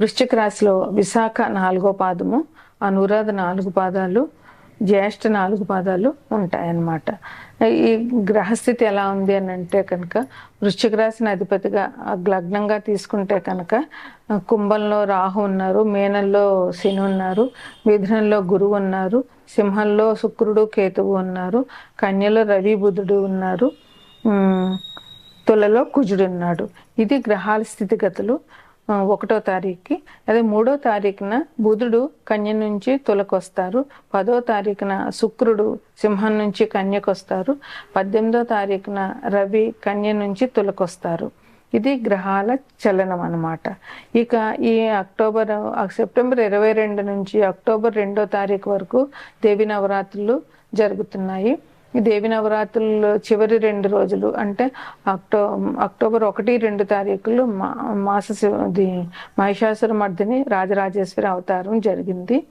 వృశ్చిక రాశిలో విశాఖ నాలుగో పాదము అనురాధ నాలుగు పాదాలు జ్యేష్ఠ నాలుగు పాదాలు ఉంటాయన్నమాట. ఈ గ్రహస్థితి ఎలా ఉంది అని అంటే కనుక వృశ్చిక రాశిని అధిపతిగా లగ్నంగా తీసుకుంటే కనుక కుంభంలో రాహు ఉన్నారు మేనల్లో శని ఉన్నారు మిథునంలో గురువు ఉన్నారు సింహంలో శుక్రుడు కేతువు ఉన్నారు కన్యలో రవి బుధుడు ఉన్నారు తులలో కుజుడు ఉన్నాడు. ఇది గ్రహాల స్థితిగతులు. ఒకటో తారీఖుకి. అదే మూడో తారీఖున బుధుడు కన్య నుంచి తులకొస్తారు. పదో తారీఖున శుక్రుడు సింహం నుంచి కన్యకు వస్తారు పద్దెనిమిదో తారీఖున రవి కన్య నుంచి తులకొస్తారు. ఇది గ్రహాల చలనం అనమాట ఇక ఈ అక్టోబర్ ఆ సెప్టెంబర్ ఇరవై రెండు నుంచి అక్టోబర్ రెండో తారీఖు వరకు దేవి నవరాత్రులు జరుగుతున్నాయి. దేవి నవరాత్రులు చివరి రెండు రోజులు అంటే అక్టో అక్టోబర్ ఒకటి రెండు తారీఖులు మా మాస శివ- మహిషాసుర మర్దిని రాజరాజేశ్వరి అవతారం జరిగింది.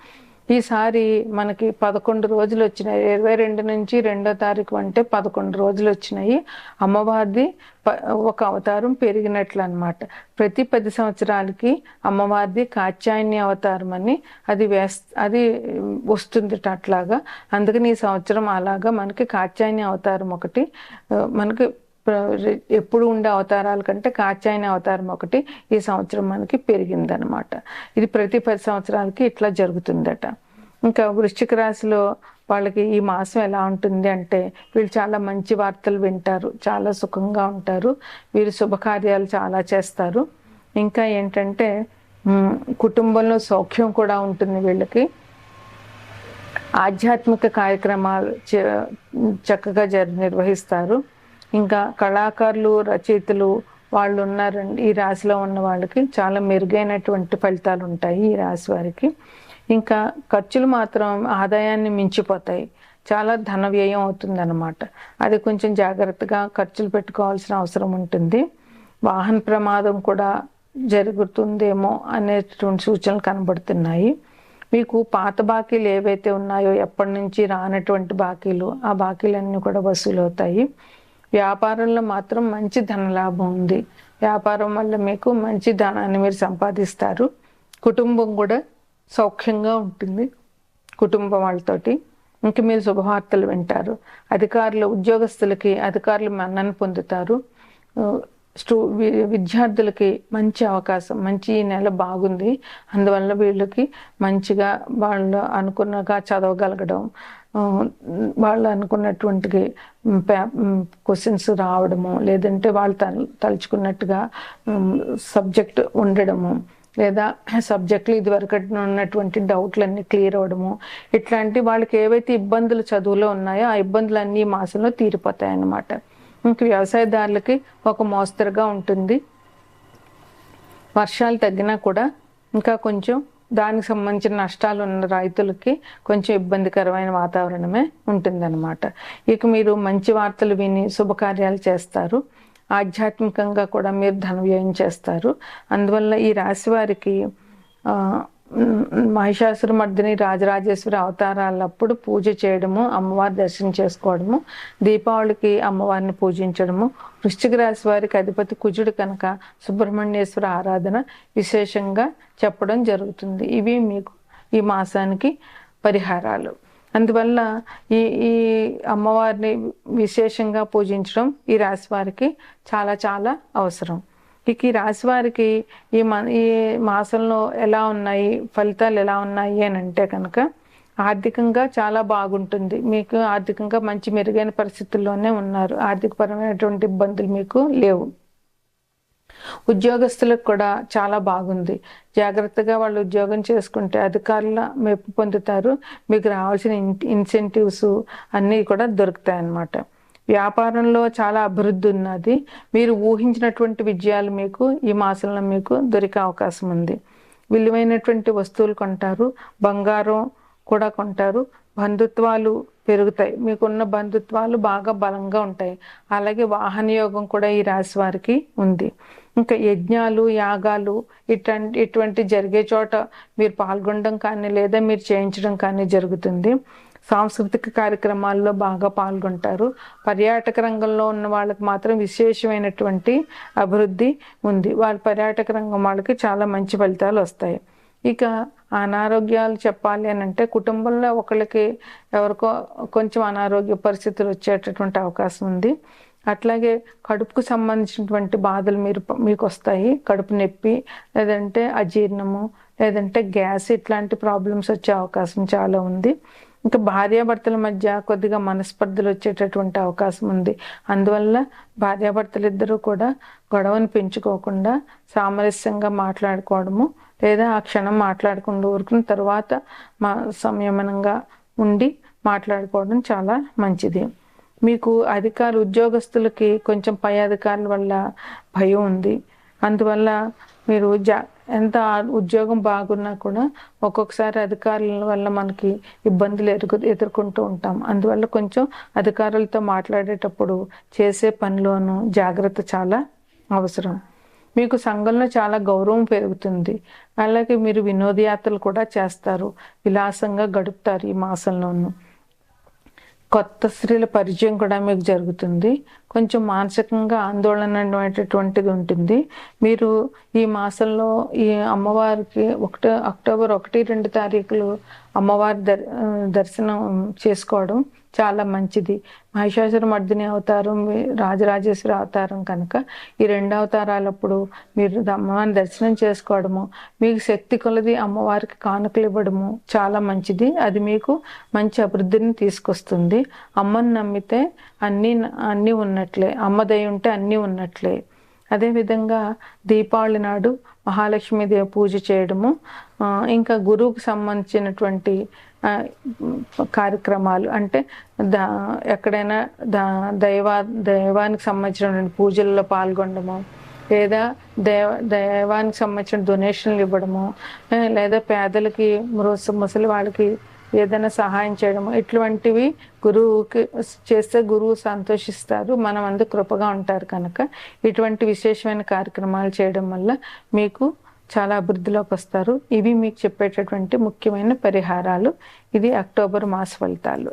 ఈసారి మనకి పదకొండు రోజులు వచ్చినాయి. ఇరవై రెండు నుంచి రెండో తారీఖు అంటే పదకొండు రోజులు వచ్చినాయి. అమ్మవారిది ప- ఒక అవతారం పెరిగినట్లు అనమాట ప్రతి పది సంవత్సరాలకి అమ్మవారిది కాత్యాయని అవతారం అని అది వేస్ అది వస్తుంది అట్లాగా. అందుకని ఈ సంవత్సరం అలాగా మనకి కాత్యాయని అవతారం ఒకటి మనకి ఎప్పుడు ఉండే అవతారాల కంటే కాచాయన అవతారం ఒకటి ఈ సంవత్సరం మనకి పెరిగిందనమాట. ఇది ప్రతి పది సంవత్సరాలకి ఇట్లా జరుగుతుందట. ఇంకా వృశ్చిక రాశిలో వాళ్ళకి ఈ మాసం ఎలా ఉంటుంది అంటే వీళ్ళు చాలా మంచి వార్తలు వింటారు చాలా సుఖంగా ఉంటారు వీరు శుభకార్యాలు చాలా చేస్తారు. ఇంకా ఏంటంటే కుటుంబంలో సౌఖ్యం కూడా ఉంటుంది వీళ్ళకి. ఆధ్యాత్మిక కార్యక్రమాలు చ- చక్కగా జరి నిర్వహిస్తారు. ఇంకా కళాకారులు రచయితలు వాళ్ళు ఉన్నారండి. ఈ రాశిలో ఉన్న వాళ్ళకి చాలా మెరుగైనటువంటి ఫలితాలు ఉంటాయి ఈ రాశి వారికి. ఇంకా ఖర్చులు మాత్రం ఆదాయాన్ని మించిపోతాయి. చాలా ధన వ్యయం అవుతుందన్నమాట. అది కొంచెం జాగ్రత్తగా ఖర్చులు పెట్టుకోవాల్సిన అవసరం ఉంటుంది. వాహన ప్రమాదం కూడా జరుగుతుందేమో అనేటువంటి సూచనలు కనబడుతున్నాయి. మీకు పాత బాకీలు ఏవైతే ఉన్నాయో ఎప్పటి నుంచి రానటువంటి బాకీలు ఆ బాకీలన్నీ కూడా వసూలు అవుతాయి వ్యాపారంలో మాత్రం మంచి ధనలాభం ఉంది. వ్యాపారం వల్ల మీకు మంచి ధనాన్ని మీరు సంపాదిస్తారు. కుటుంబం కూడా సౌఖ్యంగా ఉంటుంది. కుటుంబం వాళ్ళతోటి. ఇంక మీరు శుభవార్తలు వింటారు. అధికారులు ఉద్యోగస్తులకి అధికారులు మన్నను పొందుతారు. స్టూ విద్యార్థులకి మంచి అవకాశం మంచి ఈ నెల బాగుంది. అందువల్ల వీళ్ళకి మంచిగా వాళ్ళు అనుకున్నగా చదవగలగడం వాళ్ళు అనుకున్నటువంటి క్వశ్చన్స్ రావడము లేదంటే వాళ్ళు తల తలుచుకున్నట్టుగా సబ్జెక్ట్ ఉండడము లేదా సబ్జెక్టులు ఇదివరకు ఉన్నటువంటి డౌట్లన్నీ క్లియర్ అవ్వడము ఇట్లాంటి వాళ్ళకి ఏవైతే ఇబ్బందులు చదువులో ఉన్నాయో ఆ ఇబ్బందులన్నీ ఈ మాసంలో తీరిపోతాయి అన్నమాట ఇంక వ్యవసాయదారులకి ఒక మోస్తరుగా ఉంటుంది. వర్షాలు తగ్గినా కూడా ఇంకా కొంచెం దానికి సంబంధించిన నష్టాలు ఉన్న రైతులకి కొంచెం ఇబ్బందికరమైన వాతావరణమే ఉంటుందన్నమాట. ఇక మీరు మంచి వార్తలు విని శుభకార్యాలు చేస్తారు. ఆధ్యాత్మికంగా కూడా మీరు ధన వ్యయం చేస్తారు. అందువల్ల ఈ రాశి వారికి ఆ, మహిషాసుర మర్దిని రాజరాజేశ్వరి అవతారాలప్పుడు పూజ చేయడము అమ్మవారి దర్శనం చేసుకోవడము దీపావళికి అమ్మవారిని పూజించడము వృశ్చిక రాశి వారికి అధిపతి కుజుడు కనుక సుబ్రహ్మణ్యేశ్వర ఆరాధన విశేషంగా చెప్పడం జరుగుతుంది. ఇవి మీకు ఈ మాసానికి పరిహారాలు. అందువల్ల ఈ ఈ అమ్మవారిని విశేషంగా పూజించడం ఈ రాశి వారికి చాలా చాలా అవసరం. ఇక ఈ రాశి వారికి ఈ మ ఈ మాసంలో ఎలా ఉన్నాయి ఫలితాలు ఎలా ఉన్నాయి అని అంటే కనుక ఆర్థికంగా చాలా బాగుంటుంది. మీకు ఆర్థికంగా మంచి మెరుగైన పరిస్థితుల్లోనే ఉన్నారు. ఆర్థికపరమైనటువంటి ఇబ్బందులు మీకు లేవు. ఉద్యోగస్తులకు కూడా చాలా బాగుంది. జాగ్రత్తగా వాళ్ళు ఉద్యోగం చేసుకుంటే అధికారుల మెప్పు పొందుతారు. మీకు రావాల్సిన ఇన్సెంటివ్స్ అన్నీ కూడా దొరుకుతాయి అన్నమాట వ్యాపారంలో చాలా అభివృద్ధి ఉన్నది. మీరు ఊహించినటువంటి విజయాలు మీకు ఈ మాసంలో మీకు దొరికే అవకాశం ఉంది. విలువైనటువంటి వస్తువులు కొంటారు బంగారం కూడా కొంటారు. బంధుత్వాలు పెరుగుతాయి. మీకున్న బంధుత్వాలు బాగా బలంగా ఉంటాయి. అలాగే వాహన యోగం కూడా ఈ రాశి వారికి ఉంది. ఇంకా యజ్ఞాలు యాగాలు ఇటువంటి ఇటువంటి జరిగే చోట మీరు పాల్గొనడం కానీ లేదా మీరు చేయించడం కానీ జరుగుతుంది. సాంస్కృతిక కార్యక్రమాల్లో బాగా పాల్గొంటారు. పర్యాటక రంగంలో ఉన్న వాళ్ళకి మాత్రం విశేషమైనటువంటి అభివృద్ధి ఉంది. వాళ్ళ పర్యాటక రంగం వాళ్ళకి చాలా మంచి ఫలితాలు వస్తాయి. ఇక అనారోగ్యాలు చెప్పాలి అని అంటే కుటుంబంలో ఒకళ్ళకి ఎవరికో కొంచెం అనారోగ్య పరిస్థితులు వచ్చేటటువంటి అవకాశం ఉంది. అట్లాగే కడుపుకు సంబంధించినటువంటి బాధలు మీరు మీకు వస్తాయి. కడుపు నొప్పి లేదంటే అజీర్ణము లేదంటే గ్యాస్ ఇట్లాంటి ప్రాబ్లమ్స్ వచ్చే అవకాశం చాలా ఉంది. ఇంకా భార్యాభర్తల మధ్య కొద్దిగా మనస్పర్ధలు వచ్చేటటువంటి అవకాశం ఉంది. అందువల్ల భార్యాభర్తలు ఇద్దరూ కూడా గొడవను పెంచుకోకుండా సామరస్యంగా మాట్లాడుకోవడము లేదా ఆ క్షణం మాట్లాడకుండా ఊరుకున్న తర్వాత మా సంయమనంగా ఉండి మాట్లాడుకోవడం చాలా మంచిది. మీకు అధికార ఉద్యోగస్తులకి కొంచెం పై అధికారుల వల్ల భయం ఉంది. అందువల్ల మీరు జా ఎంత ఉద్యోగం బాగున్నా కూడా ఒక్కొక్కసారి అధికారుల వల్ల మనకి ఇబ్బందులు ఎదుర్కొ ఎదుర్కొంటూ ఉంటాం. అందువల్ల కొంచెం అధికారులతో మాట్లాడేటప్పుడు చేసే పనిలోనూ జాగ్రత్త చాలా అవసరం. మీకు సంఘంలో చాలా గౌరవం పెరుగుతుంది. అలాగే మీరు వినోదయాత్రలు కూడా చేస్తారు. విలాసంగా గడుపుతారు ఈ మాసంలోనూ. కొత్త స్త్రీల పరిచయం కూడా మీకు జరుగుతుంది. కొంచెం మానసికంగా ఆందోళన అనేటటువంటిది ఉంటుంది. మీరు ఈ మాసంలో ఈ అమ్మవారికి ఒకటి అక్టోబర్ ఒకటి రెండు తారీఖులు అమ్మవారి దర్ దర్శనం చేసుకోవడం చాలా మంచిది. మహిషాసుర మర్దిని అవతారం రాజరాజేశ్వరి అవతారం కనుక ఈ రెండు అవతారాలప్పుడు మీరు అమ్మవారిని దర్శనం చేసుకోవడము మీకు శక్తి కొలది అమ్మవారికి కానుకలు ఇవ్వడము చాలా మంచిది. అది మీకు మంచి అభివృద్ధిని తీసుకొస్తుంది. అమ్మని నమ్మితే అన్నీ అన్నీ ఉన్నాయి ఉన్నట్లే అమ్మ ఉంటే అన్నీ ఉన్నట్లే. అదేవిధంగా దీపావళి నాడు మహాలక్ష్మీదేవి పూజ చేయడము ఇంకా గురువుకు సంబంధించినటువంటి కార్యక్రమాలు అంటే దా ఎక్కడైనా దా దైవా దైవానికి సంబంధించినటువంటి పూజల్లో పాల్గొనడము లేదా దేవ దైవానికి సంబంధించిన డొనేషన్లు ఇవ్వడము లేదా పేదలకి ముసలి వాళ్ళకి ఏదైనా సహాయం చేయడము. ఇటువంటివి గురువుకి చేస్తే గురువు సంతోషిస్తారు. మనం అందరూ కృపగా ఉంటారు కనుక. ఇటువంటి విశేషమైన కార్యక్రమాలు చేయడం వల్ల మీకు చాలా అభివృద్ధిలోకి వస్తారు. ఇవి మీకు చెప్పేటటువంటి ముఖ్యమైన పరిహారాలు. ఇది అక్టోబర్ మాస ఫలితాలు.